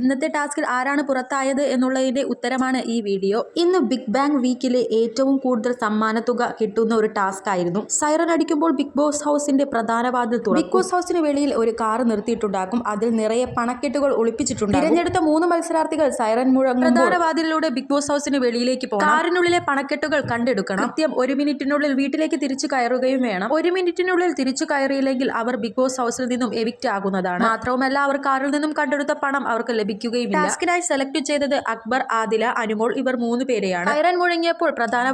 ഇന്നത്തെ ടാസ്കിൽ ആരാണ് പുറത്തായത് എന്നുള്ളതിന്റെ ഉത്തരമാണ് ഈ വീഡിയോ. ഇന്ന് ബിഗ് ബാങ് വീക്കിലെ ഏറ്റവും കൂടുതൽ സമ്മാനത്തുക കിട്ടുന്ന ഒരു ടാസ്ക് ആയിരുന്നു. സൈറൻ അടിക്കുമ്പോൾ ബിഗ് ബോസ് ഹൗസിന്റെ പ്രധാന വാതിൽ തുറക്കും. ബിഗ് ബോസ് ഹൗസിന് വെളിയിൽ ഒരു കാർ നിർത്തിയിട്ടുണ്ടാക്കും. അതിൽ നിറയെ പണക്കെട്ടുകൾ ഒളിപ്പിച്ചിട്ടുണ്ട് തിരഞ്ഞെടുത്ത മൂന്ന് മത്സരാർത്ഥികൾ സൈറൻ മുഴങ്ങും പ്രധാന വാതിലിലൂടെ ബിഗ് ബോസ് ഹൗസിന് വെളിയിലേക്ക് പോകും കാറിനുള്ളിലെ പണക്കെട്ടുകൾ കണ്ടെടുക്കണം. കൃത്യം ഒരു മിനിറ്റിനുള്ളിൽ വീട്ടിലേക്ക് തിരിച്ചു കയറുകയും വേണം. ഒരു മിനിറ്റിനുള്ളിൽ തിരിച്ചു കയറിയില്ലെങ്കിൽ അവർ ബിഗ് ബോസ് ഹൗസിൽ നിന്നും എവിക്റ്റ് ആകുന്നതാണ്. മാത്രവുമല്ല അവർ കാറിൽ നിന്നും കണ്ടെടുത്ത പണം അവർക്ക് ലഭിക്കുകയുമില്ല. ടാസ്കിനായി സെലക്ട് ചെയ്തത് അക്ബർ ആദില അനുമോൾ ഇവർ മൂന്ന് പേരെയാണ്. സൈറൻ മുഴങ്ങിയപ്പോൾ പ്രധാന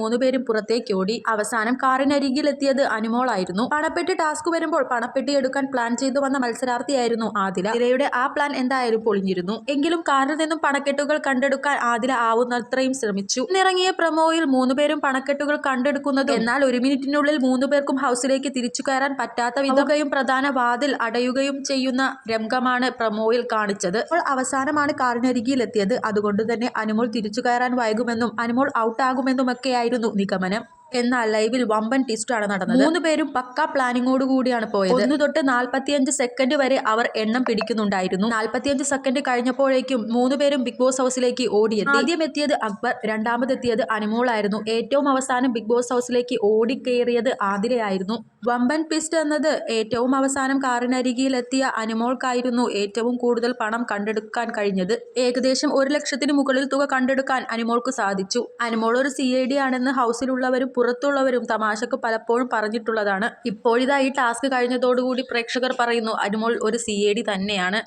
മൂന്ന് പേരും പുറത്തേക്ക് ഓടി. അവസാനം കാറിനരികിലെത്തിയത് അനുമോളായിരുന്നു. പണപ്പെട്ടി ടാസ്ക് വരുമ്പോൾ പണപ്പെട്ടി എടുക്കാൻ പ്ലാൻ ചെയ്തു വന്ന മത്സരാർത്ഥിയായിരുന്നു ആദില. ഇരയുടെ ആ പ്ലാൻ എന്തായാലും പൊളിഞ്ഞിരുന്നു. എങ്കിലും കാറിൽ നിന്നും പണക്കെട്ടുകൾ കണ്ടെടുക്കാൻ ആദില ആവുന്നത്രയും ശ്രമിച്ചു. ഇന്നിറങ്ങിയ പ്രമോയിൽ മൂന്നുപേരും പണക്കെട്ടുകൾ കണ്ടെടുക്കുന്നത് എന്നാൽ ഒരു മിനിറ്റിനുള്ളിൽ മൂന്നുപേർക്കും ഹൗസിലേക്ക് തിരിച്ചു കയറാൻ പറ്റാത്ത വിധുകയും പ്രധാന വാതിൽ അടയുകയും ചെയ്യുന്ന രംഗമാണ് പ്രമോയിൽ കാണിച്ചത്. അപ്പോൾ അവസാനമാണ് കാറിനരികിൽ എത്തിയത് അതുകൊണ്ട് തന്നെ അനുമോൾ തിരിച്ചു കയറാൻ വൈകുമെന്നും അനുമോൾ ഔട്ടാകുമെന്നുമൊക്കെയായിരുന്നു നിഗമനം. എന്നാൽ ലൈവിൽ വമ്പൻ ട്വിസ്റ്റാണ് നടന്നത്. മൂന്ന് പേരും പക്ക പ്ലാനിങ്ങോട് കൂടിയാണ് പോയത്. ഒന്ന് തൊട്ട് നാൽപ്പത്തിയഞ്ച് സെക്കൻഡ് വരെ അവർ എണ്ണം പിടിക്കുന്നുണ്ടായിരുന്നു. നാൽപ്പത്തിയഞ്ച് സെക്കൻഡ് കഴിഞ്ഞപ്പോഴേക്കും മൂന്ന് പേരും ബിഗ് ബോസ് ഹൗസിലേക്ക് ഓടിയെത്തി. ആദ്യം എത്തിയത് അക്ബർ രണ്ടാമതെത്തിയത് അനുമോളായിരുന്നു. ഏറ്റവും അവസാനം ബിഗ് ബോസ് ഹൗസിലേക്ക് ഓടിക്കേറിയത് ആതിരയായിരുന്നു. വമ്പൻ പിസ്റ്റ് എന്നത് ഏറ്റവും അവസാനം കാറിനരികിയിലെത്തിയ അനുമോൾക്കായിരുന്നു ഏറ്റവും കൂടുതൽ പണം കണ്ടെടുക്കാൻ കഴിഞ്ഞത്. ഏകദേശം ഒരു ലക്ഷത്തിന് മുകളിൽ തുക കണ്ടെടുക്കാൻ അനുമോൾക്ക് സാധിച്ചു. അനുമോൾ ഒരു സി ഐ ഡി ആണെന്ന് ഹൗസിലുള്ളവരും പുറത്തുള്ളവരും തമാശക്ക് പലപ്പോഴും പറഞ്ഞിട്ടുള്ളതാണ്. ഇപ്പോഴിതാ ഈ ടാസ്ക് കഴിഞ്ഞതോടുകൂടി പ്രേക്ഷകർ പറയുന്നു അനുമോൾ ഒരു സി ഐ ഡി തന്നെയാണ്.